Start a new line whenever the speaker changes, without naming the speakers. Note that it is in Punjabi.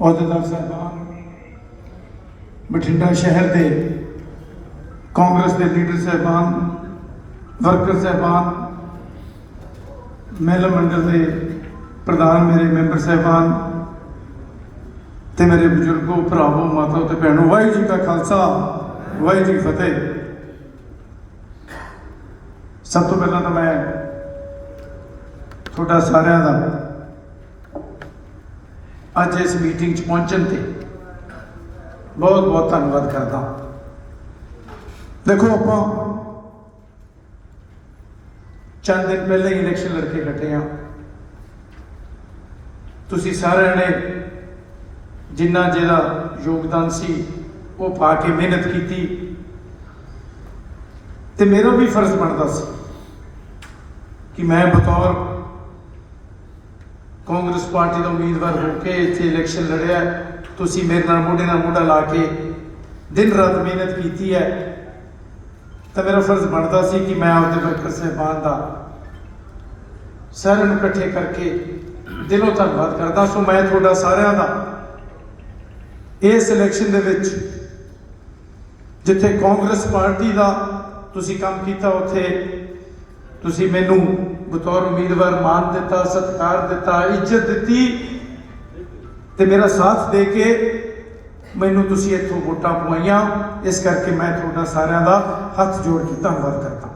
ਅਹੁਦੇਦਾਰ ਸਾਹਿਬਾਨ, ਬਠਿੰਡਾ ਸ਼ਹਿਰ ਦੇ ਕਾਂਗਰਸ ਦੇ ਲੀਡਰ ਸਾਹਿਬਾਨ, ਵਰਕਰ ਸਾਹਿਬਾਨ, ਮਹਿਲਾ ਮੰਡਲ ਦੇ ਪ੍ਰਧਾਨ ਮੇਰੇ ਮੈਂਬਰ ਸਾਹਿਬਾਨ ਤੇ ਮੇਰੇ ਬਜ਼ੁਰਗੋ, ਭਰਾਵੋ, ਮਾਤਾ ਤੇ ਭੈਣੋ, ਵਾਹਿਗੁਰੂ ਜੀ ਕਾ ਖਾਲਸਾ, ਵਾਹਿਗੁਰੂ ਜੀ ਫਤਿਹ। ਸਭ ਤੋਂ ਪਹਿਲਾਂ ਤਾਂ ਮੈਂ ਤੁਹਾਡਾ ਸਾਰਿਆਂ ਦਾ ਅੱਜ ਇਸ ਮੀਟਿੰਗ 'ਚ ਪਹੁੰਚਣ ਤੇ ਬਹੁਤ ਬਹੁਤ ਧੰਨਵਾਦ ਕਰਦਾ ਦੇਖੋ ਆਪਾਂ ਚੰਦ ਦਿਨ ਪਹਿਲਾਂ ਹੀ ਇਲੈਕਸ਼ਨ ਲੜ ਕੇ ਹਟੇ ਆ ਤੁਸੀਂ ਸਾਰਿਆਂ ਨੇ ਜਿੰਨਾ ਜਿਹੜਾ ਯੋਗਦਾਨ ਸੀ, ਉਹ ਪਾ ਕੇ ਮਿਹਨਤ ਕੀਤੀ। ਤੇ ਮੇਰਾ ਵੀ ਫਰਜ਼ ਬਣਦਾ ਸੀ ਕਿ ਮੈਂ ਬਤੌਰ ਕਾਂਗਰਸ ਪਾਰਟੀ ਦਾ ਉਮੀਦਵਾਰ ਹੋ ਕੇ ਇੱਥੇ ਇਲੈਕਸ਼ਨ ਲੜਿਆ ਤੁਸੀਂ ਮੇਰੇ ਨਾਲ ਮੋਢੇ ਨਾਲ ਮੋਢਾ ਲਾ ਕੇ ਦਿਨ ਰਾਤ ਮਿਹਨਤ ਕੀਤੀ ਹੈ। ਤਾਂ ਮੇਰਾ ਫਰਜ਼ ਬਣਦਾ ਸੀ ਕਿ ਮੈਂ ਆਪਦੇ ਵਰਕਰ ਸਹਿਬਾਨ ਦਾ ਸਾਰਿਆਂ ਨੂੰ ਇਕੱਠੇ ਕਰਕੇ ਦਿਲੋਂ ਧੰਨਵਾਦ ਕਰਦਾ ਸੋ ਮੈਂ ਤੁਹਾਡਾ ਸਾਰਿਆਂ ਦਾ ਇਸ ਇਲੈਕਸ਼ਨ ਦੇ ਵਿੱਚ ਜਿੱਥੇ ਕਾਂਗਰਸ ਪਾਰਟੀ ਦਾ ਤੁਸੀਂ ਕੰਮ ਕੀਤਾ, ਉੱਥੇ ਤੁਸੀਂ ਮੈਨੂੰ ਬਤੌਰ ਉਮੀਦਵਾਰ ਮਾਨ ਦਿੱਤਾ, ਸਤਿਕਾਰ ਦਿੱਤਾ, ਇੱਜ਼ਤ ਦਿੱਤੀ ਤੇ ਮੇਰਾ ਸਾਥ ਦੇ ਕੇ ਮੈਨੂੰ ਤੁਸੀਂ ਇੱਥੋਂ ਵੋਟਾਂ ਪਵਾਈਆਂ। ਇਸ ਕਰਕੇ ਮੈਂ ਤੁਹਾਡਾ ਸਾਰਿਆਂ ਦਾ ਹੱਥ ਜੋੜ ਕੇ ਧੰਨਵਾਦ ਕਰਦਾ।